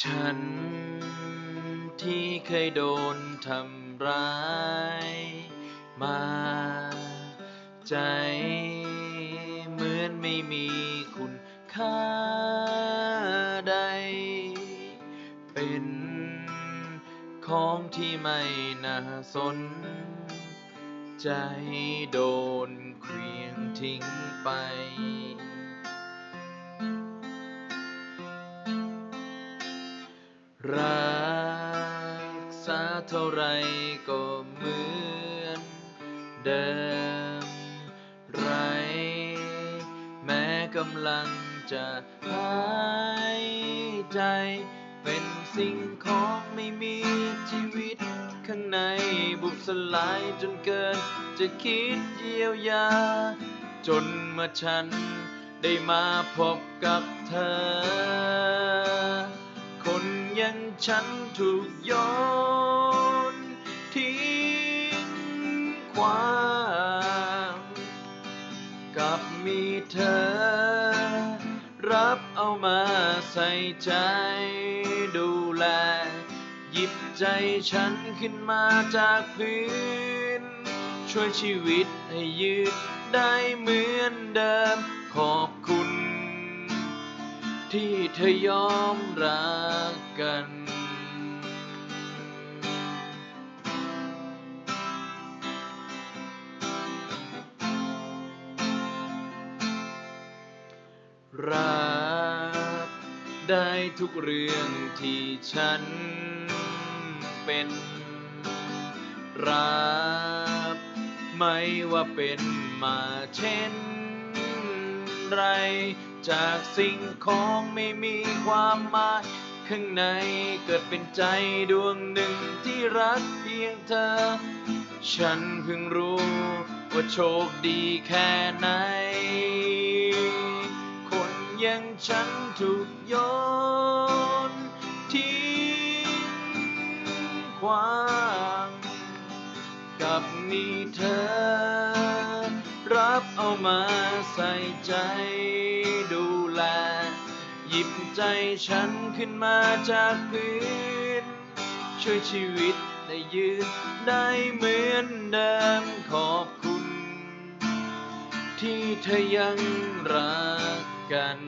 ฉันที่เคยโดนทำร้ายมาใจเหมือนไม่มีคุณค่าใด เป็นของที่ไม่น่าสน ใจโดนเคลียงทิ้งไป ษาเท่าไรก็เหมือนเดิมไร แม้กำลังจะหายใจ เป็นสิ่งของไม่มีชีวิตข้างในบุบสลายจนเกิน จะคิดเยียวยา จนเมื่อฉันได้มาพบกับเธอ อยังฉันถูกโยนทิ้งขวางกับมีเธอ รับเอามาใส่ใจดูแล หยิบใจฉันขึ้นมาจากพื้น ช่วยชีวิตให้ยืนได้เหมือนเดิม ขอบคุณ ที่เธอยอมรักกัน รักได้ทุกเรื่องที่ฉันเป็น รับไม่ว่าเป็นมาเช่นไร จากสิ่งของไม่มีความหมาย ข้างในเกิดเป็นใจดวงหนึ่งที่รักเพียงเธอ ฉันเพิ่งรู้ว่าโชคดีแค่ไหน คนอยังฉันถูกโยนทิ้งขวาง กับมีเธอ รับเอามาใส่ใจดูแล หยิบใจฉันขึ้นมาจากพื้น ช่วยชีวิตได้ยืนได้เหมือนเดิมขอบคุณ ที่เธอยังรักกัน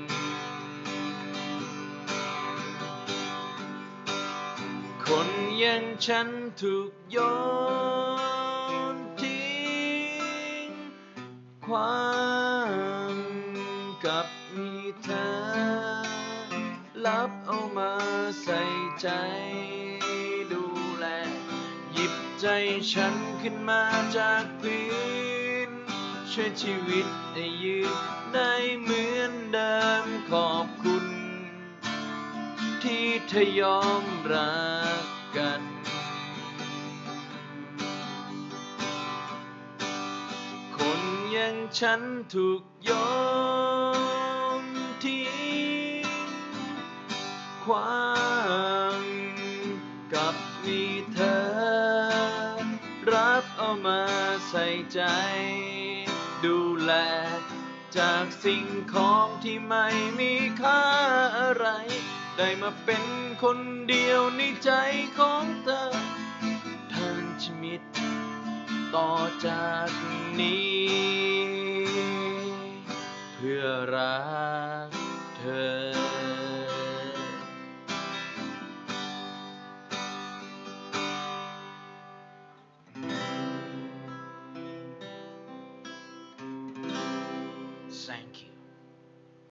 คนอยังฉันถูกโยน ขวางกับมีเธอ รับเอามาใส่ใจ ดูแล หยิบใจฉันขึ้นมาจากพื้น ช่วยชีวิตให้ยืนได้เหมือนเดิมขอบคุณ ที่เธอยอมรักกัน อยังฉันถูกโยนทิ้งขวางกับมีเธอ รับเอามาใส่ใจ ดูแล จากสิ่งของที่ไม่มีค่าอะไร ได้มาเป็นคนเดียวในใจของเธอทั้งชีวิต ต่อจากนี้ เพื่อรักเธอ